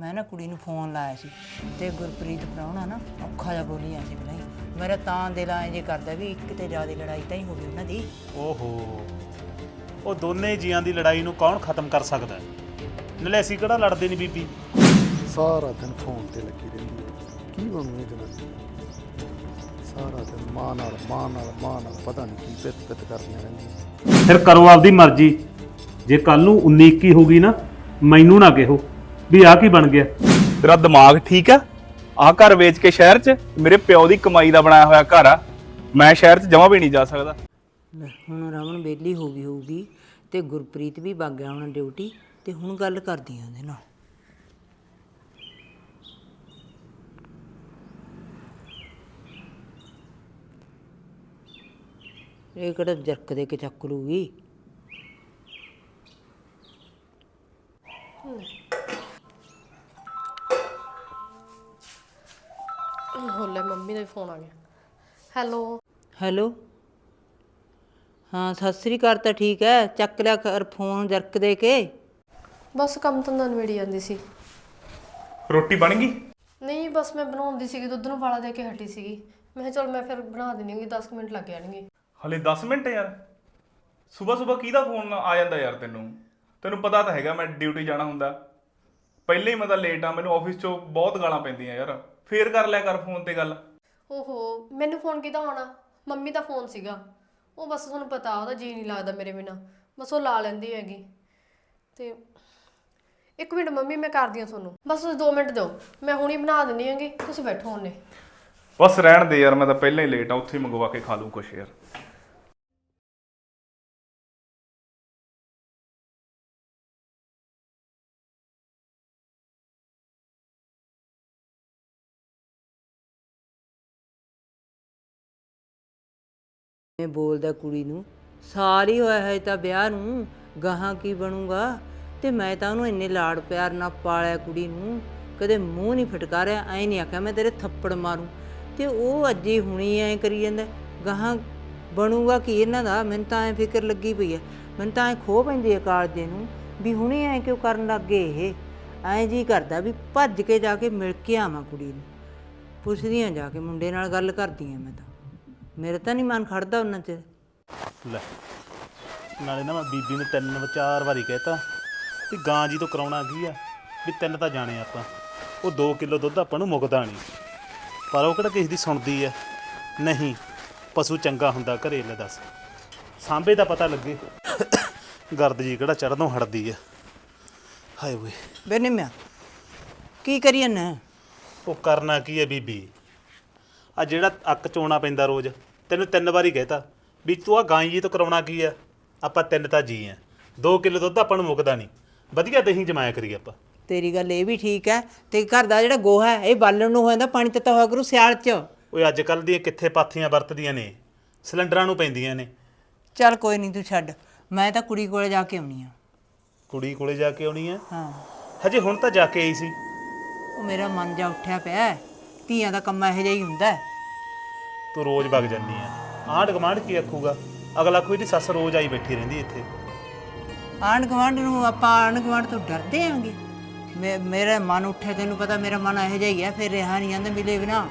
ਮੈਂ ਨਾ ਕੁੜੀ ਨੂੰ ਫੋਨ ਲਾਇਆ ਸੀ ਤੇ ਗੁਰਪ੍ਰੀਤ ਪ੍ਰਾਹੁਣਾ ਨਾ ਔਖਾ ਜਿਹਾ ਬੋਲੀ ਆ ਸੀ ਬਲਾਈ ਮੇਰਾ ਤਾਂ ਦਿਲ ਐਂ ਜੇ ਕਰਦਾ ਵੀ ਇੱਕ ਤੇ ਜ਼ਿਆਦਾ ਲੜਾਈ ਤਾਂ ਹੀ ਹੋ ਗਈ ਉਹਨਾਂ ਦੀ। ਓਹੋ ਉਹ ਦੋਨੇ ਜੀਆਂ ਦੀ ਲੜਾਈ ਨੂੰ ਕੌਣ ਖਤਮ ਕਰ ਸਕਦਾ ਹੈ? ਨਾਲੇ ਅਸੀਂ ਕਿਹੜਾ ਲੜਦੇ ਨਹੀਂ ਬੀਬੀ? ਸਾਰਾ ਦਿਨ ਫੋਨ ਤੇ ਲੱਗੀ ਰਹਿੰਦੀ ਹੈ। ਕੀ ਬਣੂ ਇਹ ਜਨਾਨੀ? ਸਾਰਾ ਦਿਨ ਮਾਂ ਨਾਲ ਮਾਂ ਨਾਲ ਮਾਂ ਨਾਲ ਪਤਾ ਨਹੀਂ ਕੀ ਪਿੱਤ ਪਿੱਤ ਕਰਦੀਆਂ ਰਹਿੰਦੀਆਂ। ਫਿਰ ਕਰੋ ਆਪਦੀ ਮਰਜ਼ੀ। ਜੇ ਕੱਲ ਨੂੰ 19 21 ਹੋ ਗਈ ਨਾ ਮੈਨੂੰ ਨਾ ਕਿਹੋ। ਵੀ ਆ ਕੀ ਬਣ ਗਿਆ? ਤੇਰਾ ਦਿਮਾਗ ਠੀਕ ਆ? ਆਹ ਘਰ ਵੇਚ ਕੇ ਸ਼ਹਿਰ 'ਚ ਮੇਰੇ ਪਿਓ ਦੀ ਕਮਾਈ ਦਾ ਬਣਾਇਆ ਹੋਇਆ ਘਰ ਆ। ਮੈਂ ਸ਼ਹਿਰ 'ਚ ਜਮਾ ਵੀ ਨਹੀਂ ਜਾ ਸਕਦਾ। ਲੈ, ਹੁਣ ਰਮਨ ਬੇਲੀ ਹੋ ਗਈ ਹੋਊਗੀ ਤੇ ਗੁਰਪ੍ਰੀਤ ਵੀ ਵਗ ਗਿਆ ਹੁਣ ਡਿਊਟੀ ਤੇ ਹੁਣ ਗੱਲ ਕਰਦੀ ਆ ਉਹਦੇ ਨਾਲ। ਇਹ ਕਿਹੜਾ ਜਰਕ ਦੇ ਕੇ ਚੱਕ ਲੂਗੀ ਹੋਲੇ ਮੰਮੀ ਦਾ ਫੋਨ ਆ ਗਿਆ। ਹੈਲੋ। ਹੈਲੋ। ਹਾਂ ਸਤਿ ਸ੍ਰੀ ਅਕਾਲ ਤਾਂ ਠੀਕ ਹੈ ਚੱਕ ਲਿਆ ਕਰ ਫੋਨ ਜਰਕ ਦੇ ਕੇ। ਬਸ ਕੰਮ ਤਾਂ ਨਵੇੜੀ ਜਾਂਦੀ ਸੀ। ਰੋਟੀ ਬਣ ਗਈ? ਨਹੀਂ ਬਸ ਮੈਂ ਬਣਾਉਂਦੀ ਸੀਗੀ ਦੁੱਧ ਨੂੰ ਵਾਲਾ ਦੇ ਕੇ ਹਟੀ ਸੀਗੀ। ਮੈਂ ਕਿਹਾ ਚਲ ਮੈਂ ਫਿਰ ਬਣਾ ਦਿੰਦੀ ਹਾਂ 10 ਮਿੰਟ ਲੱਗ ਜਾਣਗੇ। ਹਲੇ 10 ਮਿੰਟ ਯਾਰ। ਸਵੇਰ ਸਵੇਰ ਕਿਹਦਾ ਫੋਨ ਆ ਜਾਂਦਾ ਯਾਰ ਤੈਨੂੰ? ਤੈਨੂੰ ਪਤਾ ਤਾਂ ਹੈਗਾ ਮੈਂ ਡਿਊਟੀ ਜਾਣਾ ਹੁੰਦਾ। ਪਹਿਲੇ ਹੀ ਮੈਂ ਤਾਂ ਲੇਟ ਆ ਮੈਨੂੰ ਆਫਿਸ 'ਚੋਂ ਬਹੁਤ ਗਾਲਾਂ ਪੈਂਦੀਆਂ ਯਾਰ। ਫੇਰ ਕਰ ਲਿਆ ਕਰ ਫੋਨ ਤੇ ਗੱਲ। ਓਹੋ ਮੈਨੂੰ ਫੋਨ ਕਿਹਦਾ ਆਉਣਾ? ਮੰਮੀ ਦਾ ਫੋਨ ਸੀਗਾ। ਉਹ ਬਸ ਤੁਹਾਨੂੰ ਪਤਾ ਉਹਦਾ ਜੀ ਨਹੀਂ ਲੱਗਦਾ ਮੇਰੇ ਬਿਨਾ। ਬਸ ਉਹ ਲਾ ਲੈਂਦੀ ਹੈਗੀ। ਤੇ ਇੱਕ ਮਿੰਟ ਮੰਮੀ ਮੈਂ ਕਰਦੀ ਹਾਂ ਤੁਹਾਨੂੰ। ਬਸ ਤੁਸੀਂ 2 ਮਿੰਟ ਦਿਓ। ਮੈਂ ਹੁਣੀ ਬਣਾ ਦਿੰਦੀ ਹੈਗੀ। ਤੁਸੀਂ ਬੈਠੋ ਉਹਨੇ ਬਸ ਰਹਿਣ ਦੇ ਯਾਰ ਮੈਂ ਤਾਂ ਪਹਿਲਾਂ ਹੀ ਲੇਟ ਆ ਉੱਥੇ ਹੀ ਮੰਗਵਾ ਕੇ ਖਾ ਲੂੰ ਕੁਛ ਯਾਰ। ਮੈਂ ਬੋਲਦਾ ਕੁੜੀ ਨੂੰ ਸਾਰੀ ਹੋਇਆ ਹੈ ਤਾਂ ਵਿਆਹ ਨੂੰ, ਗਾਹਾਂ ਕੀ ਬਣੂਗਾ? ਤੇ ਮੈਂ ਤਾਂ ਉਹਨੂੰ ਇੰਨੇ ਲਾੜ ਪਿਆਰ ਨਾਲ ਪਾਲਿਆ ਕੁੜੀ ਨੂੰ, ਕਦੇ ਮੂੰਹ ਨਹੀਂ ਫਟਕਾਰਿਆ, ਐ ਨਹੀਂ ਆਖਿਆ, ਮੈਂ ਤੇਰੇ ਥੱਪੜ ਮਾਰੂ। ਤੇ ਉਹ ਅੱਜੇ ਹੁਣੀ ਐ ਕਰੀ ਜਾਂਦਾ, ਗਾਹਾਂ ਬਣੂਗਾ ਕੀ ਇਹਨਾਂ ਦਾ? ਮੈਨੂੰ ਤਾਂ ਐ ਫਿਕਰ ਲੱਗੀ ਪਈ ਐ ਮੈਨੂੰ ਤਾਂ ਐ ਖੋ ਪੈਂਦੀ ਐ ਕਾਲਜੇ ਨੂੰ ਵੀ ਹੁਣੇ ਐ ਕਿਉਂ ਕਰਨ ਲੱਗੇ ਇਹ? ਐ ਜੀ ਕਰਦਾ ਵੀ ਭੱਜ ਕੇ ਜਾ ਕੇ ਮਿਲ ਕੇ ਆਵਾਂ ਕੁੜੀ ਨੂੰ। ਪੁੱਛਦੀਆਂ ਜਾ ਕੇ, ਮੁੰਡੇ ਨਾਲ ਗੱਲ ਕਰਦੀਆਂ ਮੈਂ ਤਾਂ। ਮੇਰੇ ਤਾਂ ਨਹੀਂ ਮਨ ਖੜਦਾ ਉਹਨਾਂ ਚ ਲੈ ਨਾਲੇ ਨਾ ਮੈਂ ਬੀਬੀ ਨੂੰ ਤਿੰਨ ਚਾਰ ਵਾਰੀ ਕਹਿਤਾ ਵੀ ਗਾਂ ਜੀ ਤੋਂ ਕਰਾਉਣਾ ਕੀ ਆ? ਵੀ ਤਿੰਨ ਤਾਂ ਜਾਣੇ ਆਪਾਂ। ਉਹ 2 ਕਿਲੋ ਦੁੱਧ ਆਪਾਂ ਨੂੰ ਮੁੱਕਦਾ ਨਹੀਂ। ਪਰ ਉਹ ਕਿਹੜਾ ਕਿਸੇ ਦੀ ਸੁਣਦੀ ਐ ਨਹੀਂ ਪਸ਼ੂ ਚੰਗਾ ਹੁੰਦਾ ਘਰੇ ਲੈ ਦੱਸ। ਸਾਂਭੇ ਦਾ ਪਤਾ ਲੱਗੇ। ਗਰਦ ਜੀ ਕਿਹੜਾ ਚੜਨੋਂ ਹਟਦੀ ਐ ਹਾਏ ਓਏ। ਬੇਨੇ ਮਿਆ ਕੀ ਕਰੀਏ ਨਾ ਉਹ ਕਰਨਾ ਕੀ ਐ ਬੀਬੀ? ਆ ਜਿਹੜਾ ਅੱਕ ਚੋਣਾ ਪੈਂਦਾ ਰੋਜ਼ ਤੈਨੂੰ ਤਿੰਨ ਵਾਰੀ ਕਹਿਤਾ ਵੀ ਤੂੰ ਆ ਗਾਂ ਜੀ ਤੋਂ ਕਰਾਉਣਾ ਕੀ ਆ? ਆਪਾਂ ਤਿੰਨ ਤਾਂ ਜੀ ਆ। 2 ਕਿਲੋ ਦੁੱਧ ਆਪਾਂ ਨੂੰ ਮੁੱਕਦਾ ਨਹੀਂ। ਵਧੀਆ ਦਹੀਂ ਜਮਾਇਆ ਕਰੀਏ ਆਪਾਂ। ਤੇਰੀ ਗੱਲ ਇਹ ਵੀ ਠੀਕ ਹੈ ਤੇ ਘਰ ਦਾ ਜਿਹੜਾ ਗੋਹਾ ਹੈ ਇਹ ਬਾਲਣ ਨੂੰ ਹੋ ਜਾਂਦਾ ਪਾਣੀ ਤੱਤਾ ਹੋਇਆ ਕਰੂ ਸਿਆਲ ਚ। ਓਏ ਅੱਜ ਕੱਲ ਦੀਆਂ ਕਿੱਥੇ ਪਾਥੀਆਂ ਵਰਤਦੀਆਂ ਨੇ? ਸਿਲੰਡਰਾਂ ਨੂੰ ਪੈਂਦੀਆਂ ਨੇ। ਚੱਲ ਕੋਈ ਨਹੀਂ ਤੂੰ ਛੱਡ ਮੈਂ ਤਾਂ ਕੁੜੀ ਕੋਲੇ ਜਾ ਕੇ ਆਉਣੀ ਆ। ਕੁੜੀ ਕੋਲੇ ਜਾ ਕੇ ਆਉਣੀ ਆ? ਹਾਂ। ਹਜੇ ਹੁਣ ਤਾਂ ਜਾ ਕੇ ਆਈ ਸੀ। ਉਹ ਮੇਰਾ ਮਨ ਜਾ ਉੱਠਿਆ ਪਿਆ ਹੈ। ਧੀਆਂ ਦਾ ਕੰਮ ਇਹੋ ਜਿਹਾ ਹੀ ਹੁੰਦਾ ਹੈ। ਤੂੰ ਰੋਜ਼ ਵਗ ਜਾਂਦੀ ਆ ਆਂਢ ਗੁਆਂਢ ਕੀ ਆਖੂਗਾ? ਅਗਲਾ ਕੋਈ ਦੀ ਸੱਸ ਰੋਜ਼ ਆਈ ਬੈਠੀ ਰਹਿੰਦੀ ਇੱਥੇ। ਆਂਢ ਗੁਆਂਢ ਨੂੰ ਆਪਾਂ ਆਂਢ ਗੁਆਂਢ ਤੋਂ ਡਰਦੇ ਆਂਗੇ। ਮੇ ਮੇਰਾ ਮਨ ਉੱਠਿਆ ਤੈਨੂੰ ਪਤਾ ਮੇਰਾ ਮਨ ਇਹੋ ਜਿਹਾ ਹੀ ਹੈ ਫਿਰ ਰਿਹਾ ਨਹੀਂ ਜਾਂਦਾ ਮਿਲੇ ਬਿਨਾ।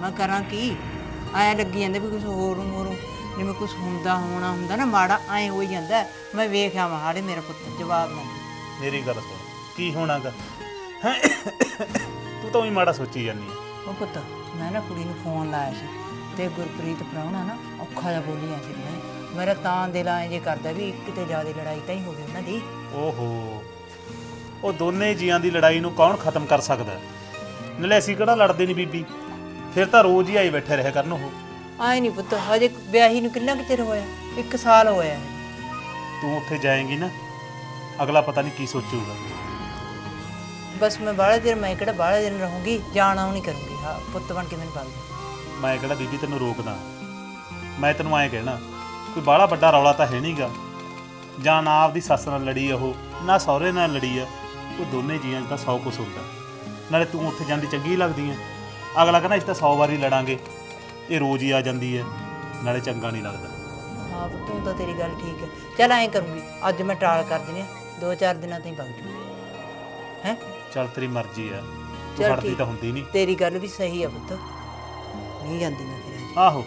ਮੈਂ ਕਰਾਂ ਕੀ? ਆਇਆ ਲੱਗੀ ਜਾਂਦਾ ਵੀ ਕੁਝ ਹੋਰ ਨੂੰ ਮੋਰੋਂ ਜਿਵੇਂ ਕੁਝ ਹੁੰਦਾ ਹੋਣਾ ਹੁੰਦਾ ਨਾ ਮਾੜਾ ਐ ਹੋ ਹੀ ਜਾਂਦਾ। ਹੈ। ਮੈਂ ਵੇਖ ਆਵਾਂ ਹਾੜੇ ਮੇਰਾ ਪੁੱਤ ਜਵਾਬ ਨਾ ਦੇ। ਮੇਰੀ ਗੱਲ ਸੁਣ ਕੀ ਹੋਣਾਗਾ? ਤੂੰ ਤਾਂ ਉਹੀ ਮਾੜਾ ਸੋਚੀ ਜਾਂਦੀ ਆ ਉਹ ਪੁੱਤ ਮੈਂ ਨਾ ਕੁੜੀ ਨੂੰ ਫੋਨ ਲਾਇਆ ਸੀ ਤੇ ਗੁਰਪ੍ਰੀਤ ਪ੍ਰਾਹੁਣਾ ਨਾ ਔਖਾ ਜਿਹਾ ਬੋਲੀ ਆ ਸੀ ਮੇਰਾ ਤਾਂ ਦਿਲ ਐਂ ਜੇ ਕਰਦਾ ਵੀ ਇੱਕ ਤੇ ਜ਼ਿਆਦਾ ਲੜਾਈ ਤਾਂ ਹੀ ਹੋ ਗਈ ਉਹਨਾਂ ਦੀ। ਓਹੋ ਉਹ ਦੋਨੇ ਜੀਆਂ ਦੀ ਲੜਾਈ ਨੂੰ ਕੌਣ ਖਤਮ ਕਰ ਸਕਦਾ? ਹੈ? ਨਾਲੇ ਅਸੀਂ ਕਿਹੜਾ ਲੜਦੇ ਨਹੀਂ ਬੀਬੀ? ਫਿਰ ਤਾਂ ਰੋਜ਼ ਹੀ ਆਈ ਬੈਠੇ ਰਹੇ ਕਰਨ ਉਹ। ਆਏ ਨਹੀਂ ਪੁੱਤ ਹਜੇ ਵਿਆਹੀ ਨੂੰ ਕਿੰਨਾ ਕੁ ਚਿਰ ਹੋਇਆ? ਇੱਕ ਸਾਲ ਹੋਇਆ ਹੈ। ਤੂੰ ਉੱਥੇ ਜਾਏਂਗੀ ਨਾ ਅਗਲਾ ਪਤਾ ਨਹੀਂ ਕੀ ਸੋਚੂਗਾ। ਬਸ ਮੈਂ ਬਾਹਲੇ ਦਿਨ ਮੈਂ ਕਿਹੜਾ ਬਾਹਲੇ ਦਿਨ ਰਹੂੰਗੀ ਜਾਣਾ ਨਹੀਂ ਕਰੂੰਗੀ। ਹਾਂ ਪੁੱਤ ਬਣ ਕੇ ਮੈਨੂੰ ਦੇ ਮੈਂ ਕਿਹੜਾ ਬੀਬੀ ਤੈਨੂੰ ਰੋਕਦਾ? ਮੈਂ ਤੈਨੂੰ ਐਂ ਕਹਿਣਾ ਕੋਈ ਬਾਹਲਾ ਵੱਡਾ ਰੌਲਾ ਤਾਂ ਹੈ ਨਹੀਂਗਾ। ਜਾਂ ਨਾ ਆਪਦੀ ਸੱਸ ਨਾਲ ਲੜੀ ਉਹ ਨਾ ਸਹੁਰੇ ਨਾਲ ਲੜੀ ਆ ਉਹ ਦੋਨੇ ਜੀਆਂ 'ਚ ਤਾਂ ਸੌ ਕੁਛ ਹੁੰਦਾ। ਨਾਲੇ ਤੂੰ ਉੱਥੇ ਜਾਂਦੀ ਚੰਗੀ ਲੱਗਦੀ ਐ। ਅਗਲਾ ਕਹਿੰਦਾ ਇਸ ਤਾਂ 100 ਵਾਰੀ ਲੜਾਂਗੇ। ਇਹ ਰੋਜ਼ ਹੀ ਆ ਜਾਂਦੀ ਐ ਨਾਲੇ ਚੰਗਾ ਨਹੀਂ ਲੱਗਦਾ। ਹਾਂ ਤੂੰ ਤਾਂ ਤੇਰੀ ਗੱਲ ਠੀਕ ਹੈ ਚੱਲ ਐਂ ਕਰੂੰਗੀ ਅੱਜ ਮੈਂ ਟਾਲ ਕਰ ਦਿੰਦੀ ਹਾਂ ਦੋ ਚਾਰ ਦਿਨਾਂ ਤਾਈਂ ਭਗ ਜੂ ਹੈ? ਚੱਲ ਤੇਰੀ ਮਰਜ਼ੀ ਆ। ਤੂੰ ਚੱਲ ਫੜਦੀ ਠੀਕ। ਤਾਂ ਹੁੰਦੀ ਨਹੀਂ ਤੇਰੀ ਗੱਲ ਵੀ ਸਹੀ ਆ ਪੁੱਤ। ਨਹੀਂ ਜਾਂਦੀ ਮੈਂ ਫਿਰ ਅੱਜ। ਆਹੋ।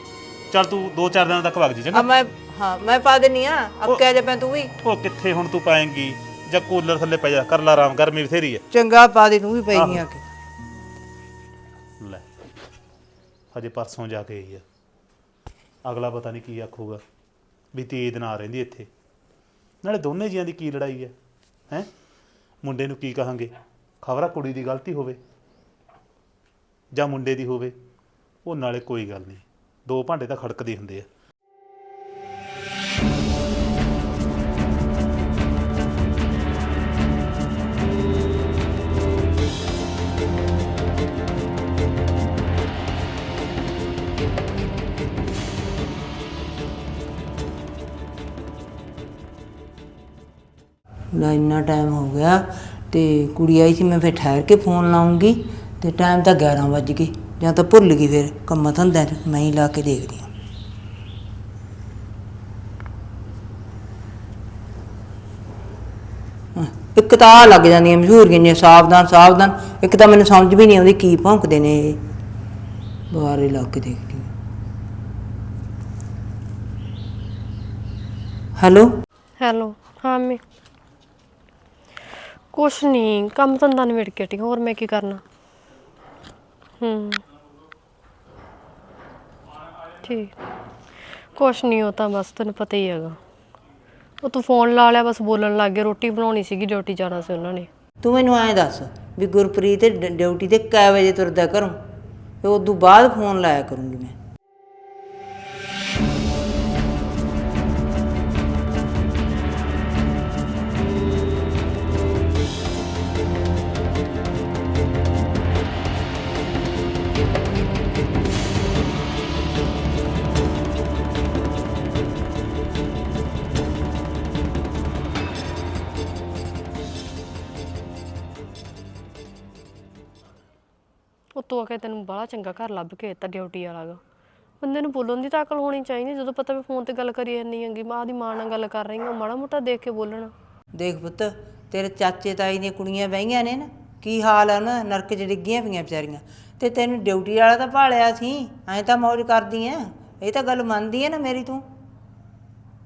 ਚੱਲ ਤੂੰ 2-4 ਦਿਨਾਂ ਤੱਕ ਵਗ ਜੀ ਆ ਚੰਗਾ ਮੈਂ ਹਾਂ ਮੈਂ ਪਾ ਦੇਣੀ ਆ। ਅਬ ਕਹਿ ਦੇ ਪੈ ਤੂੰ ਵੀ। ਉਹ ਕਿੱਥੇ ਹੁਣ ਤੂੰ ਪਾਏਂਗੀ? ਜਾਂ ਕੂਲਰ ਥੱਲੇ ਪੈ ਜਾ। ਕਰ ਲਾ ਆਰਾਮ ਗਰਮੀ ਬਥੇਰੀ ਹੈ ਚੰਗਾ ਪਾ ਦੇ ਤੂੰ ਵੀ ਪਈ ਆ ਕੇ ਲੈ ਹਜੇ ਪਰਸੋਂ ਜਾ ਕੇ ਆਈ ਆ। ਅਗਲਾ ਪਤਾ ਨਹੀਂ ਕੀ ਆਖੂਗਾ ਵੀ ਤੀਜ ਦਿਨ ਆ ਰਹਿੰਦੀ ਇੱਥੇ। ਨਾਲੇ ਦੋਨੇ ਜੀਆਂ ਦੀ ਕੀ ਲੜਾਈ ਹੈ ਹੈ? ਮੁੰਡੇ ਨੂੰ ਕੀ ਕਹਾਂਗੇ? ਖਬਰਾ ਕੁੜੀ ਦੀ ਗਲਤੀ ਹੋਵੇ ਜਾਂ ਮੁੰਡੇ ਦੀ ਹੋਵੇ, ਉਹ ਨਾਲੇ ਕੋਈ ਗੱਲ ਨਹੀਂ। ਦੋ ਭਾਂਡੇ ਤਾਂ ਖੜਕਦੇ ਹੁੰਦੇ ਆ। ਲੈ ਇੰਨਾ ਟਾਈਮ ਹੋ ਗਿਆ। ਤੇ ਕੁੜੀ ਆਈ ਸੀ ਮੈਂ ਫਿਰ ਠਹਿਰ ਕੇ ਫੋਨ ਲਾਉਂਗੀ ਤੇ ਟਾਈਮ ਤਾਂ 11 ਵੱਜ ਗਏ। ਜਾਂ ਤਾਂ ਭੁੱਲ ਗਈ ਫਿਰ ਕੰਮਾਂ ਧੰਦਿਆਂ 'ਚ ਮੈਂ ਹੀ ਲਾ ਕੇ ਦੇਖਦੀ ਹਾਂ। ਹਾਂ, ਇੱਕ ਤਾਂ ਆਹ ਲੱਗ ਜਾਂਦੀਆਂ ਮਸ਼ਹੂਰੀਆਂ ਨੇ ਸਾਵਧਾਨ ਸਾਵਧਾਨ। ਇੱਕ ਤਾਂ ਮੈਨੂੰ ਸਮਝ ਵੀ ਨਹੀਂ ਆਉਂਦੀ ਕੀ ਭੌਂਕਦੇ ਨੇ ਇਹ। ਬਾਹਰ ਹੀ ਲਾ ਕੇ ਦੇਖਦੀ ਹਾਂ। ਹੈਲੋ? ਹੈਲੋ ਹਾਂ ਮੈਂ ਕੁਛ ਨਹੀਂ ਕੰਮ ਧੰਦਾ ਨਿਬੜ ਕੇ ਹਟੀ, ਹੋਰ ਮੈਂ ਕੀ ਕਰਨਾ? ਹੂੰ। ਠੀਕ। ਕੁਛ ਨਹੀਂ ਉਹ ਤਾਂ ਬਸ ਤੈਨੂੰ ਪਤਾ ਹੀ ਹੈਗਾ। ਉਹ ਤੂੰ ਫੋਨ ਲਾ ਲਿਆ, ਬਸ ਬੋਲਣ ਲੱਗ ਗਿਆ ਰੋਟੀ ਬਣਾਉਣੀ ਸੀਗੀ, ਡਿਊਟੀ ਜਾਣਾ ਸੀ ਉਹਨਾਂ ਨੇ। ਤੂੰ ਮੈਨੂੰ ਐਂ ਦੱਸ ਵੀ ਗੁਰਪ੍ਰੀਤ ਡ- ਡਿਊਟੀ ਤੇ ਕੈ ਵਜੇ ਤੁਰਦਾ ਘਰੋਂ? ਤੇ ਉਦੋਂ ਬਾਅਦ ਫੋਨ ਲਾਇਆ ਕਰੂੰਗੀ ਮੈਂ। ਉੱਤੋਂ ਆ ਕੇ ਤੈਨੂੰ ਬੜਾ ਚੰਗਾ ਘਰ ਲੱਭ ਕੇ ਦਿੱਤਾ ਡਿਊਟੀ ਵਾਲਾ ਗਾ। ਬੰਦੇ ਨੂੰ ਬੋਲਣ ਦੀ ਤਾਂ ਅਕਲ ਹੋਣੀ ਚਾਹੀਦੀ, ਜਦੋਂ ਪਤਾ ਵੀ ਫੋਨ ਤੇ ਗੱਲ ਕਰੀ ਜਾਂਦੀ ਹੈਗੀ ਮਾਂ ਦੀ ਮਾਂ ਨਾਲ ਗੱਲ ਕਰ ਰਹੀ ਹਾਂ, ਮਾੜਾ ਮੋਟਾ ਦੇਖ ਕੇ ਬੋਲਣਾ। ਦੇਖ ਪੁੱਤ, ਤੇਰੇ ਚਾਚੇ ਤਾਈ ਦੀਆਂ ਕੁੜੀਆਂ ਬਹਿਆਂ ਨੇ ਨਾ, ਕੀ ਹਾਲ ਆ ਉਹਨਾਂ ਨਰਕ 'ਚ ਡਿੱਗੀਆਂ ਪਈਆਂ ਵਿਚਾਰੀਆਂ। ਤੇ ਤੈਨੂੰ ਡਿਊਟੀ ਵਾਲਾ ਤਾਂ ਭਾਲਿਆ ਸੀ, ਐਂ ਤਾਂ ਮੌਜ ਕਰਦੀ ਐ। ਇਹ ਤਾਂ ਗੱਲ ਮੰਨਦੀ ਐ ਨਾ ਮੇਰੀ ਤੂੰ।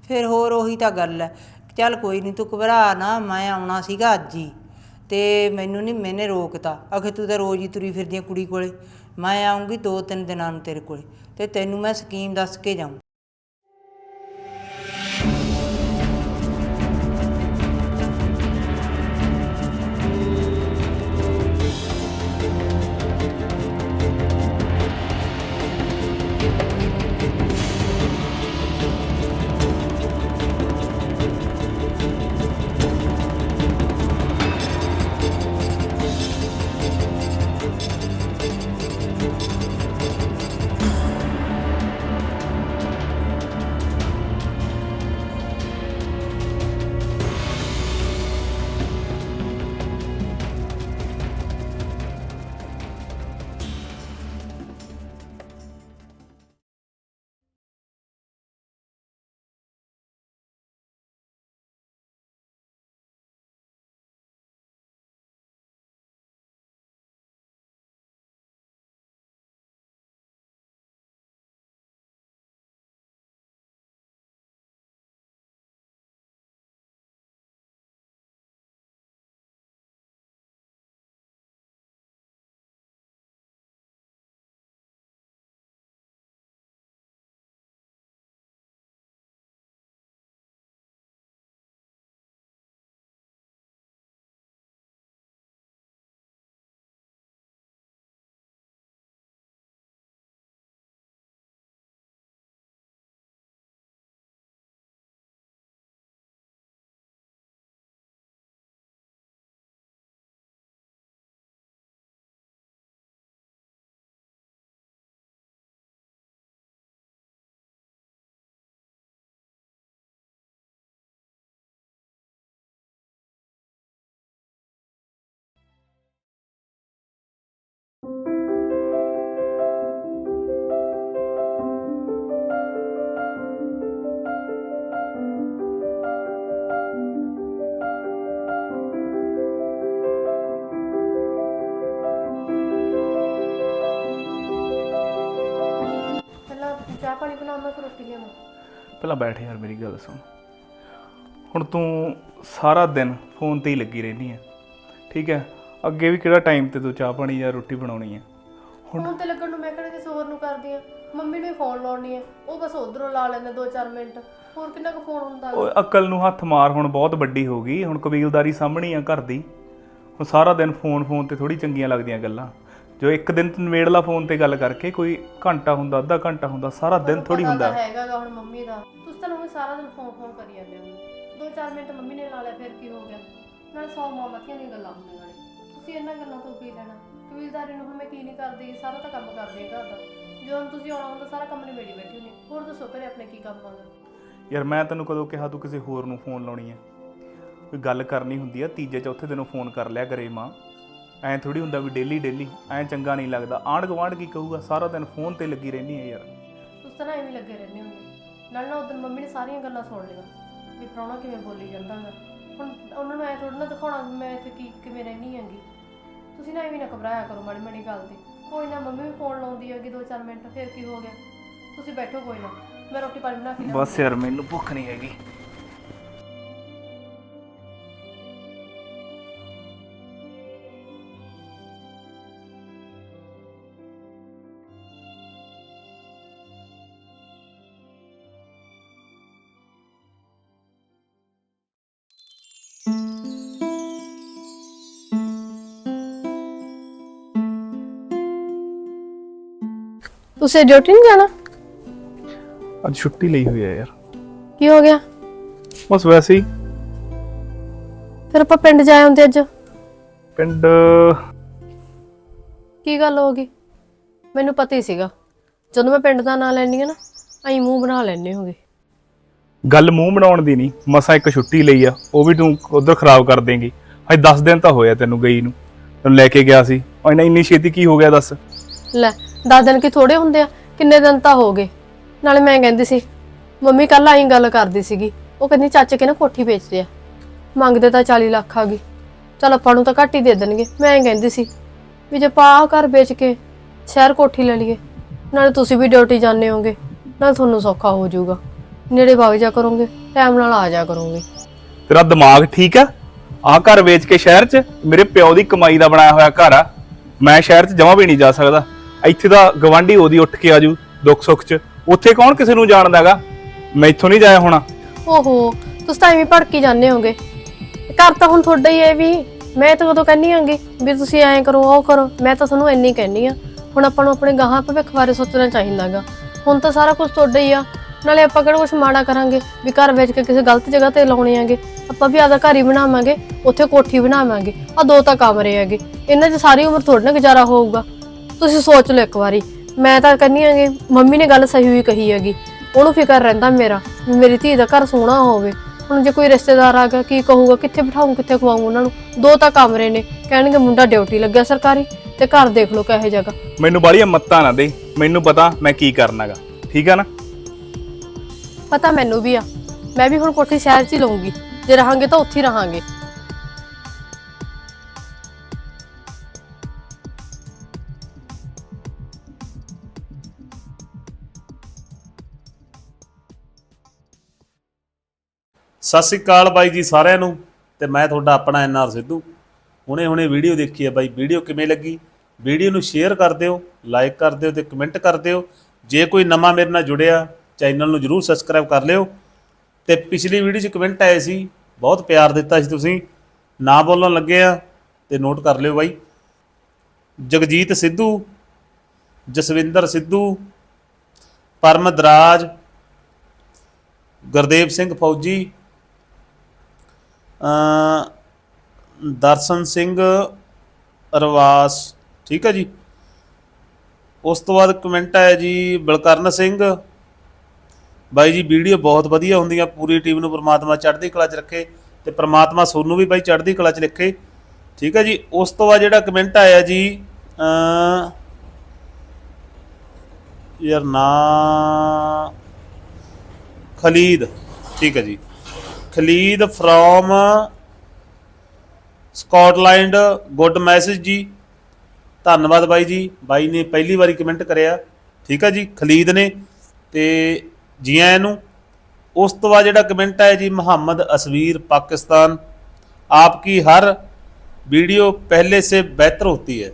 ਫਿਰ ਹੋਰ ਉਹੀ ਤਾਂ ਗੱਲ ਐ। ਚੱਲ ਕੋਈ ਨਹੀਂ ਤੂੰ ਘਬਰਾ ਨਾ, ਮੈਂ ਆਉਣਾ ਸੀਗਾ ਅੱਜ ਹੀ। ਤੇ ਮੈਨੂੰ ਨਹੀਂ ਮੈਨੇ ਰੋਕਤਾ। ਆਖੇ ਤੂੰ ਤਾਂ ਰੋਜ਼ ਹੀ ਤੁਰੀ ਫਿਰਦੀ ਆਂ ਕੁੜੀ ਕੋਲੇ। ਮੈਂ ਆਉਂਗੀ ਦੋ ਤਿੰਨ ਦਿਨਾਂ ਨੂੰ ਤੇਰੇ ਕੋਲੇ। ਤੇ ਤੈਨੂੰ ਮੈਂ ਸਕੀਮ ਦੱਸ ਕੇ ਜਾਊਂ। ਪਹਿਲਾਂ ਬੈਠ ਯਾਰ ਮੇਰੀ ਗੱਲ ਸੁਣ। ਹੁਣ ਤੂੰ ਸਾਰਾ ਦਿਨ ਫੋਨ ਤੇ ਹੀ ਲੱਗੀ ਰਹਿੰਦੀ ਹੈ ਠੀਕ ਹੈ ਅੱਗੇ ਵੀ ਕਿਹੜਾ ਟਾਈਮ ਤੇ ਤੂੰ ਚਾਹ ਪਾਣੀ ਜਾਂ ਰੋਟੀ ਬਣਾਉਣੀ ਹੈ ਫੋਨ ਤੇ ਲੱਗਣ ਨੂੰ ਮੈਂ ਕਿਹੜਾ ਕਿਸੇ ਹੋਰ ਨੂੰ ਕਰਦੀ ਆ? ਮੰਮੀ ਨੂੰ ਹੀ ਫੋਨ ਲਾਉਣੀ ਆ ਉਹ ਬਸ ਉਧਰੋਂ ਲਾ ਲੈਂਦੇ 2-4 ਮਿੰਟ। ਹੋਰ ਕਿੰਨਾ ਕੁ ਫੋਨ ਹੁੰਦਾ? ਓਏ ਅਕਲ ਨੂੰ ਹੱਥ ਮਾਰ ਹੁਣ ਬਹੁਤ ਵੱਡੀ ਹੋ ਗਈ। ਹੁਣ ਕਬੀਲਦਾਰੀ ਸਾਹਮਣੀ ਆ ਘਰ ਦੀ। ਹੁਣ ਸਾਰਾ ਦਿਨ ਫੋਨ ਫੋਨ ਤੇ ਥੋੜੀ ਚੰਗੀਆਂ ਲੱਗਦੀਆਂ ਗੱਲਾਂ। ਜੋ ਇੱਕ ਦਿਨ ਨਵੇੜਲਾ ਫੋਨ ਤੇ ਗੱਲ ਕਰਕੇ ਕੋਈ ਘੰਟਾ ਹੁੰਦਾ ਅੱਧਾ ਘੰਟਾ ਹੁੰਦਾ ਸਾਰਾ ਦਿਨ ਥੋੜੀ ਹੁੰਦਾ ਤਾਂ ਹੈਗਾ ਗਾ ਹੁਣ ਮੰਮੀ ਦਾ। ਤੁਸੀਂ ਤਾਂ ਹੁਣ ਸਾਰਾ ਦਿਨ ਫੋਨ ਫੋਨ ਕਰੀ ਜਾਂਦੇ ਹੋ। 2-4 ਮਿੰਟ ਮੰਮੀ ਨੇ ਲਾ ਲਿਆ ਫਿਰ ਕੀ ਹੋ ਗਿਆ? ਨਾਲੇ ਸੌ ਮਾਮਤੀਆਂ ਦੀਆਂ ਗੱਲਾਂ ਹੁੰਦੀਆਂ ਨੇ। ਤੁਸੀਂ ਇਹਨਾਂ ਗੱਲਾਂ ਤੋਂ ਕੀ ਲੈਣਾ? ਕਬੀਲਦਾਰੀ ਨੂੰ ਹੁਣ ਮੈਂ ਕੀ ਨਹੀਂ ਕਰਦੀ ਸਾਰਾ ਤਾਂ ਕੰਮ ਕਰਦੀ ਆ ਘਰ ਦਾ। ਜਦੋਂ ਹੁਣ ਤੁਸੀਂ ਆਉਣਾ ਹੁੰਦਾ ਸਾਰਾ ਕੰਮ ਨਿਬੇੜੀ ਬੈਠੀ ਹੁੰਦੀ। ਹੋਰ ਦੱਸੋ ਘਰੇ ਆਪਣੇ ਕੀ ਕੰਮ ਆਉਂਦਾ ਯਾਰ ਮੈਂ ਤੈਨੂੰ ਕਦੋਂ ਕਿਹਾ ਤੂੰ ਕਿਸੇ ਹੋਰ ਨੂੰ ਫੋਨ ਲਾਉਣੀ ਹੈ ਕੋਈ ਗੱਲ ਕਰਨੀ ਹੁੰਦੀ ਆ ਤੀਜੇ ਚੌਥੇ ਦਿਨੋਂ ਫੋਨ ਕਰ ਲਿਆ ਕਰੇ ਮਾਂ। ਐਂ ਥੋੜੀ ਹੁੰਦਾ ਵੀ ਡੇਲੀ ਡੇਲੀ ਐਂ ਚੰਗਾ ਨਹੀਂ ਲੱਗਦਾ। ਆਂਢ ਗੁਆਂਢ ਕੀ ਕਹੂਗਾ? ਸਾਰਾ ਦਿਨ ਫੋਨ ਤੇ ਲੱਗੀ ਰਹਿੰਦੀ ਹੈ ਯਾਰ। ਤੁਸੀਂ ਤਾਂ ਨਾ ਐਵੇਂ ਹੀ ਲੱਗੇ ਰਹਿੰਦੇ ਹੁੰਦੇ। ਨਾਲ ਨਾ ਉਦੋਂ ਮੰਮੀ ਨੇ ਸਾਰੀਆਂ ਗੱਲਾਂ ਸੁਣ ਲਈਆਂ। ਵੀ ਪ੍ਰਾਹੁਣਾ ਕਿਵੇਂ ਬੋਲੀ ਜਾਂਦਾ ਗਾ ਹੁਣ ਉਹਨਾਂ ਨੂੰ ਐ ਥੋੜਾ ਨਾ ਦਿਖਾਉਣਾ ਵੀ ਮੈਂ ਇੱਥੇ ਕੀ ਕਿਵੇਂ ਰਹਿਣੀ ਹੈਗੀ। ਤੁਸੀਂ ਨਾ ਐਵੇਂ ਨਾ ਘਬਰਾਇਆ ਕਰੋ ਮਾੜੀ ਮਾੜੀ ਗੱਲ ਤੇ। ਕੋਈ ਨਾ ਮੰਮੀ ਵੀ ਫੋਨ ਲਾਉਂਦੀ ਹੈਗੀ 2-4 ਮਿੰਟ ਫਿਰ ਕੀ ਹੋ ਗਿਆ? ਤੁਸੀਂ ਬੈਠੋ ਕੋਈ ਨਾ। ਮੈਂ ਰੋਟੀ ਪਾਣੀ ਬਣਾ ਕੇ ਲਿਆਉਂਦੀ ਬਸ ਯਾਰ ਮੈਨੂੰ ਭੁੱਖ ਨਹੀਂ ਹੈਗੀ। ਤੁਸੀਂ ਡਿਊਟੀ ਨਹੀਂ ਜਾਣਾ? ਅੱਜ ਛੁੱਟੀ ਲਈ ਹੋਈ ਹੈ ਯਾਰ। ਕੀ ਹੋ ਗਿਆ? ਬਸ ਵੈਸੇ ਹੀ। ਫਿਰ ਆਪਾਂ ਪਿੰਡ ਜਾ ਆਉਂਦੇ ਅੱਜ। ਪਿੰਡ ਕੀ ਗੱਲ ਹੋ ਗਈ? ਮੈਨੂੰ ਪਤਾ ਹੀ ਸੀਗਾ। ਜਦੋਂ ਮੈਂ ਪਿੰਡ ਦਾ ਨਾਂ ਲੈਣੀ ਆ ਨਾ ਐਂ ਮੂੰਹ ਬਣਾ ਲੈਣੇ ਹੋਗੇ। ਗੱਲ ਮੂੰਹ ਬਣਾਉਣ ਦੀ ਨਹੀਂ ਮਸਾਂ ਇੱਕ ਛੁੱਟੀ ਲਈ ਆ ਉਹ ਵੀ ਤੂੰ ਉਧਰ ਖਰਾਬ ਕਰ ਦੇਂਗੀ। ਅੱਜ 10 ਦਿਨ ਤਾਂ ਹੋਇਆ ਤੈਨੂੰ ਗਈ ਨੂੰ। ਤੈਨੂੰ ਲੈ ਕੇ ਗਿਆ ਸੀ। ਉਹ ਇੰਨਾ ਇੰਨੀ ਛੇਤੀ ਕੀ ਹੋ ਗਿਆ ਦੱਸ? ਲੈ ਦਸ ਦਿਨ ਕੀ ਥੋੜੇ ਹੁੰਦੇ ਆ, ਕਿੰਨੇ ਦਿਨ ਤਾਂ ਹੋ ਗਏ। ਨਾਲੇ ਮੈਂ ਕਹਿੰਦੀ ਸੀ, ਮੰਮੀ ਕੱਲ ਆਈ ਗੱਲ ਕਰਦੀ ਸੀਗੀ, ਉਹ ਕਹਿੰਦੀ ਚਾਚੇ ਕੇ ਨਾ ਕੋਠੀ ਵੇਚਦੇ ਆ। ਮੰਗਦੇ ਤਾਂ 40 ਲੱਖ ਆ ਗਈ ਚਲ ਆਪਾਂ ਨੂੰ ਤਾਂ ਘੱਟ ਹੀ ਦੇ ਦੇਣਗੇ। ਮੈਂ ਕਹਿੰਦੀ ਸੀ ਵੀ ਜੇ ਆਪਾਂ ਆਹ ਘਰ ਵੇਚ ਕੇ ਸ਼ਹਿਰ ਕੋਠੀ ਲੈ ਲਈਏ, ਨਾਲੇ ਤੁਸੀਂ ਵੀ ਡਿਊਟੀ ਜਾਂਦੇ ਹੋਗੇ ਨਾਲ ਤੁਹਾਨੂੰ ਸੌਖਾ ਹੋ ਜਾਊਗਾ। ਨੇੜੇ ਵਗ ਜਾ ਕਰੋਗੇ, ਟਾਈਮ ਨਾਲ ਆ ਜਾ ਕਰੋਗੇ। ਤੇਰਾ ਦਿਮਾਗ ਠੀਕ ਆ? ਆਹ ਘਰ ਵੇਚ ਕੇ ਸ਼ਹਿਰ 'ਚ ਮੇਰੇ ਪਿਓ ਦੀ ਕਮਾਈ ਦਾ ਬਣਾਇਆ ਹੋਇਆ ਘਰ ਆ। ਮੈਂ ਸ਼ਹਿਰ 'ਚ ਜਮਾ ਵੀ ਨਹੀਂ ਜਾ ਸਕਦਾ। ਇੱਥੇ ਦਾ ਗਵਾਂਢੀ ਉਹਦੀ ਉੱਠ ਕੇ ਆਜੂ ਦੁੱਖ ਸੁੱਖ 'ਚ। ਉੱਥੇ ਕੌਣ ਕਿਸੇ ਨੂੰ ਜਾਣਦਾ ਹੈਗਾ? ਨਹੀਂ ਜਾਇਆ ਹੋਣਾ। ਓਹੋ, ਤੁਸੀਂ ਤਾਂ ਐਵੇਂ ਭੜਕੀ ਜਾਂਦੇ ਹੋਗੇ। ਘਰ ਤਾਂ ਹੁਣ ਤੁਹਾਡਾ ਹੀ ਹੈ ਵੀ ਮੈਂ ਤਾਂ ਕਦੋਂ ਕਹਿੰਨੀ ਆਂਗੀ ਵੀ ਤੁਸੀਂ ਐਂ ਕਰੋ, ਉਹ ਕਰੋ। ਮੈਂ ਤਾਂ ਤੁਹਾਨੂੰ ਇੰਨੀ ਕਹਿੰਨੀ ਆ ਹੁਣ ਆਪਾਂ ਨੂੰ ਆਪਣੇ ਗਾਹਾਂ ਭਵਿੱਖ ਬਾਰੇ ਸੋਚਣਾ ਚਾਹੀਦਾਗਾ ਹੁਣ ਤਾਂ ਸਾਰਾ ਕੁਝ ਤੁਹਾਡਾ ਹੀ ਆ। ਨਾਲੇ ਆਪਾਂ ਕਿਹੜਾ ਕੁਝ ਮਾੜਾ ਕਰਾਂਗੇ? ਵੀ ਘਰ ਵੇਚ ਕੇ ਕਿਸੇ ਗਲਤ ਜਗ੍ਹਾ ਤੇ ਲਾਉਣੇ ਆਂਗੇ ਆਪਾਂ ਵੀ ਆਪਦਾ ਘਰ ਹੀ ਬਣਾਵਾਂਗੇ, ਉੱਥੇ ਕੋਠੀ ਬਣਾਵਾਂਗੇ। ਆ ਦੋ ਤਾਂ ਕਮਰੇ ਹੈਗੇ। ਇਹਨਾਂ 'ਚ ਸਾਰੀ ਉਮਰ ਥੋੜਾ ਨਾ ਗੁਜ਼ਾਰਾ ਹੋਊਗਾ। ਤੁਸੀਂ ਸੋਚ ਲਓ ਇੱਕ ਵਾਰੀ। ਮੈਂ ਤਾਂ ਕਹਿੰਨੀ ਆਂਗੀ ਮੰਮੀ ਨੇ ਗੱਲ ਸਹੀ ਹੋਈ ਕਹੀ ਹੈਗੀ। ਉਹਨੂੰ ਫਿਕਰ ਰਹਿੰਦਾ ਮੇਰਾ ਵੀ ਮੇਰੀ ਧੀ ਦਾ ਘਰ ਸੋਹਣਾ ਹੋਵੇ। ਹੁਣ ਜੇ ਕੋਈ ਰਿਸ਼ਤੇਦਾਰ ਆ ਗਿਆ ਕੀ ਕਹੂਗਾ ਕਿੱਥੇ ਬਿਠਾਉਂ ਕਿੱਥੇ ਖਵਾਉਂ ਉਹਨਾਂ ਨੂੰ? ਦੋ ਤਾਂ ਕਮਰੇ ਨੇ। ਕਹਿਣਗੇ ਮੁੰਡਾ ਡਿਊਟੀ ਲੱਗਿਆ ਸਰਕਾਰੀ ਤੇ ਘਰ ਦੇਖ ਲਓ ਕਿਹੋ ਜਗ੍ਹਾ ਮੈਨੂੰ ਬਾਲੀਆਂ ਮੱਤਾਂ ਨਾ ਦੇ। ਮੈਨੂੰ ਪਤਾ ਮੈਂ ਕੀ ਕਰਨਾਗਾ ਠੀਕ ਆ ਨਾ? ਪਤਾ ਮੈਨੂੰ ਵੀ ਆ। ਮੈਂ ਵੀ ਹੁਣ ਕੋਠੀ ਸ਼ਹਿਰ 'ਚ ਹੀ ਲਵਾਂਗੀ ਜੇ ਰਹਾਂਗੇ ਤਾਂ ਉੱਥੇ ਹੀ ਰਹਾਂਗੇ। ਸਤਿ ਸ੍ਰੀ ਅਕਾਲ ਬਾਈ ਜੀ ਸਾਰਿਆਂ ਨੂੰ ਤੇ ਮੈਂ ਤੁਹਾਡਾ ਆਪਣਾ ਐਨਆਰ ਸਿੱਧੂ। ਹੁਣੇ ਹੁਣੇ ਵੀਡੀਓ ਦੇਖੀ ਹੈ ਬਾਈ। ਵੀਡੀਓ ਕਿਵੇਂ ਲੱਗੀ? ਵੀਡੀਓ ਨੂੰ ਸ਼ੇਅਰ ਕਰ ਦਿਓ, ਲਾਈਕ ਕਰ ਦਿਓ ਤੇ ਕਮੈਂਟ ਕਰ ਦਿਓ। ਜੇ ਕੋਈ ਨਵਾਂ ਮੇਰੇ ਨਾਲ ਜੁੜਿਆ, ਚੈਨਲ ਨੂੰ ਜਰੂਰ ਸਬਸਕ੍ਰਾਈਬ ਕਰ ਲਿਓ। ਤੇ ਪਿਛਲੀ ਵੀਡੀਓ 'ਚ ਕਮੈਂਟ ਆਏ ਸੀ, ਬਹੁਤ ਪਿਆਰ ਦਿੱਤਾ ਸੀ ਤੁਸੀਂ। ਨਾ ਬੋਲਣ ਲੱਗੇ ਆ ਤੇ ਨੋਟ ਕਰ ਲਿਓ ਬਾਈ। ਜਗਜੀਤ ਸਿੱਧੂ, ਜਸਵਿੰਦਰ ਸਿੱਧੂ, ਪਰਮਦਰਾਜ, ਗੁਰਦੇਵ ਸਿੰਘ ਫੌਜੀ ਦਰਸ਼ਨ ਸਿੰਘ ਰਵਾਸ, ਠੀਕ ਹੈ ਜੀ। ਉਸ ਤੋਂ ਬਾਅਦ ਕਮੈਂਟ ਆਇਆ ਜੀ ਬਲਕਰਨ ਸਿੰਘ। ਬਾਈ ਜੀ, ਵੀਡੀਓ ਬਹੁਤ ਵਧੀਆ ਹੁੰਦੀਆਂ ਪੂਰੀ ਟੀਮ ਨੂੰ ਪ੍ਰਮਾਤਮਾ ਚੜ੍ਹਦੀ ਕਲਾ 'ਚ ਰੱਖੇ ਤੇ ਪ੍ਰਮਾਤਮਾ ਸੋਨੂੰ ਵੀ ਬਾਈ ਚੜ੍ਹਦੀ ਕਲਾ 'ਚ ਰੱਖੇ ਠੀਕ ਹੈ ਜੀ, ਉਸ ਤੋਂ ਬਾਅਦ ਜਿਹੜਾ ਕਮੈਂਟ ਆਇਆ ਜੀ ਅ ਯਾਰ ਨਾ ਖਲੀਦ, ਠੀਕ ਹੈ ਜੀ। Khalid from Scotland. Good message ਜੀ। ਧੰਨਵਾਦ ਬਾਈ ਜੀ। ਬਾਈ ਨੇ ਪਹਿਲੀ ਵਾਰੀ ਕਮੈਂਟ ਕਰਿਆ। ਠੀਕ ਹੈ ਜੀ, ਖਲੀਦ ਨੇ ਤੇ ਜੀ ਆਇਆਂ ਨੂੰ ਉਸ ਤੋਂ ਬਾਅਦ ਜਿਹੜਾ ਕਮੈਂਟ ਆਇਆ ਜੀ, ਮੁਹੰਮਦ ਅਸਵੀਰ, ਪਾਕਿਸਤਾਨ। ਆਪ ਕੀ ਹਰ ਵੀਡੀਓ ਪਹਿਲੇ ਸੇ ਬਿਹਤਰ ਹੁੰਦੀ ਹੈ।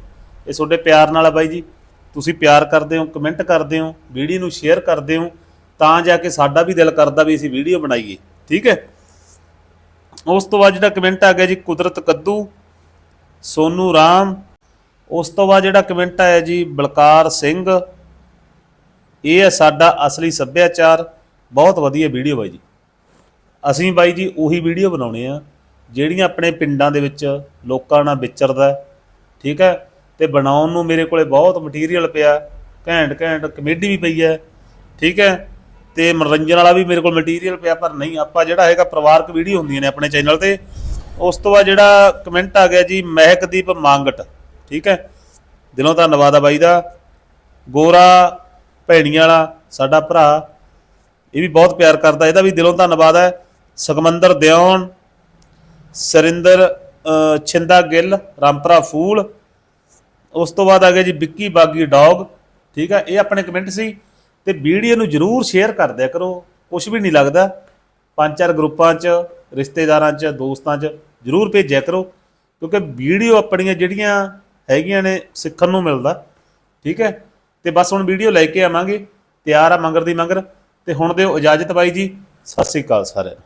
ਇਹ ਤੁਹਾਡੇ ਪਿਆਰ ਨਾਲ ਆ ਬਾਈ ਜੀ। ਤੁਸੀਂ ਪਿਆਰ ਕਰਦੇ ਹੋ, ਕਮੈਂਟ ਕਰਦੇ ਹੋ, ਵੀਡੀਓ ਨੂੰ ਸ਼ੇਅਰ ਕਰਦੇ ਹੋ, ਤਾਂ ਜਾ ਕੇ ਸਾਡਾ ਵੀ ਦਿਲ ਕਰਦਾ ਵੀ ਅਸੀਂ ਵੀਡੀਓ ਬਣਾਈਏ। ਠੀਕ ਹੈ? ਉਸ ਤੋਂ ਬਾਅਦ ਜਿਹੜਾ ਕਮੈਂਟ ਆ ਗਿਆ ਜੀ, ਕੁਦਰਤ ਕੱਦੂ, ਸੋਨੂ ਰਾਮ, ਉਸ ਤੋਂ ਬਾਅਦ ਜਿਹੜਾ ਕਮੈਂਟ ਆਇਆ ਜੀ, ਬਲਕਾਰ ਸਿੰਘ, ਇਹ ਹੈ ਸਾਡਾ ਅਸਲੀ ਸੱਭਿਆਚਾਰ, ਬਹੁਤ ਵਧੀਆ ਵੀਡੀਓ ਬਾਈ ਜੀ। ਅਸੀਂ ਬਾਈ ਜੀ ਉਹੀ ਵੀਡੀਓ ਬਣਾਉਣੇ ਆ, ਜਿਹੜੀਆਂ ਆਪਣੇ ਪਿੰਡਾਂ ਦੇ ਵਿੱਚ ਲੋਕਾਂ ਨਾਲ ਵਿਚਰਦਾ ਠੀਕ ਹੈ? ਤੇ ਬਣਾਉਣ ਨੂੰ ਮੇਰੇ ਕੋਲੇ ਬਹੁਤ ਮਟੀਰੀਅਲ ਪਿਆ ਘੈਂਟ ਘੈਂਟ ਕਮੇਡੀ ਵੀ ਪਈ ਹੈ, ਠੀਕ ਹੈ? ਤੇ ਮਨੋਰੰਜਨ ਵਾਲਾ ਵੀ ਮੇਰੇ ਕੋਲ ਮਟੀਰੀਅਲ ਪਿਆ, ਪਰ ਨਹੀਂ, ਆਪਾਂ ਜਿਹੜਾ ਹੈਗਾ ਪਰਿਵਾਰਕ ਵੀਡੀਓ ਹੁੰਦੀਆਂ ਨੇ ਆਪਣੇ ਚੈਨਲ ਤੇ, ਉਸ ਤੋਂ ਬਾਅਦ ਜਿਹੜਾ ਕਮੈਂਟ ਆ ਗਿਆ ਜੀ, ਮਹਿਕਦੀਪ ਮੰਗਟ, ਠੀਕ ਹੈ? ਦਿਲੋਂ ਧੰਨਵਾਦ ਆ ਬਾਈ ਦਾ। ਗੋਰਾ ਭੈਣੀਆਂ ਵਾਲਾ ਸਾਡਾ ਭਰਾ, ਇਹ ਵੀ ਬਹੁਤ ਪਿਆਰ ਕਰਦਾ, ਇਹਦਾ ਵੀ ਦਿਲੋਂ ਧੰਨਵਾਦ ਹੈ ਸੁਖਮੰਦਰ ਦਿਓਨ ਸਰਿੰਦਰ ਛਿੰਦਾ ਗਿੱਲ, ਰਾਮਪਰਾ ਫੂਲ, ਉਸ ਤੋਂ ਬਾਅਦ ਆ ਗਿਆ ਜੀ ਵਿੱਕੀ ਬਾਗੀ ਡੌਗ, ਠੀਕ ਹੈ? ਇਹ ਆਪਣੇ ਕਮੈਂਟ ਸੀ। ਤੇ ਵੀਡੀਓ ਨੂੰ ਜਰੂਰ ਸ਼ੇਅਰ ਕਰ ਦਿਆ ਕਰੋ। ਕੁਝ ਵੀ ਨਹੀਂ ਲੱਗਦਾ। ਪੰਜ ਚਾਰ ਗਰੁੱਪਾਂ 'ਚ, ਰਿਸ਼ਤੇਦਾਰਾਂ 'ਚ, ਦੋਸਤਾਂ 'ਚ ਜਰੂਰ ਭੇਜਿਆ ਕਰੋ। ਕਿਉਂਕਿ ਵੀਡੀਓ ਆਪਣੀਆਂ ਜਿਹੜੀਆਂ ਹੈਗੀਆਂ ਨੇ ਸਿੱਖਣ ਨੂੰ ਮਿਲਦਾ। ਠੀਕ ਹੈ? ਤੇ ਬਸ ਹੁਣ ਵੀਡੀਓ ਲੈ ਕੇ ਆਵਾਂਗੇ। ਤਿਆਰ ਆ ਮੰਗਰ ਦੀ ਮੰਗਰ। ਤੇ ਹੁਣ ਦਿਓ ਇਜਾਜ਼ਤ ਬਾਈ ਜੀ। ਸਤਿ ਸ੍ਰੀ ਅਕਾਲ ਸਾਰਿਆਂ ਨੂੰ।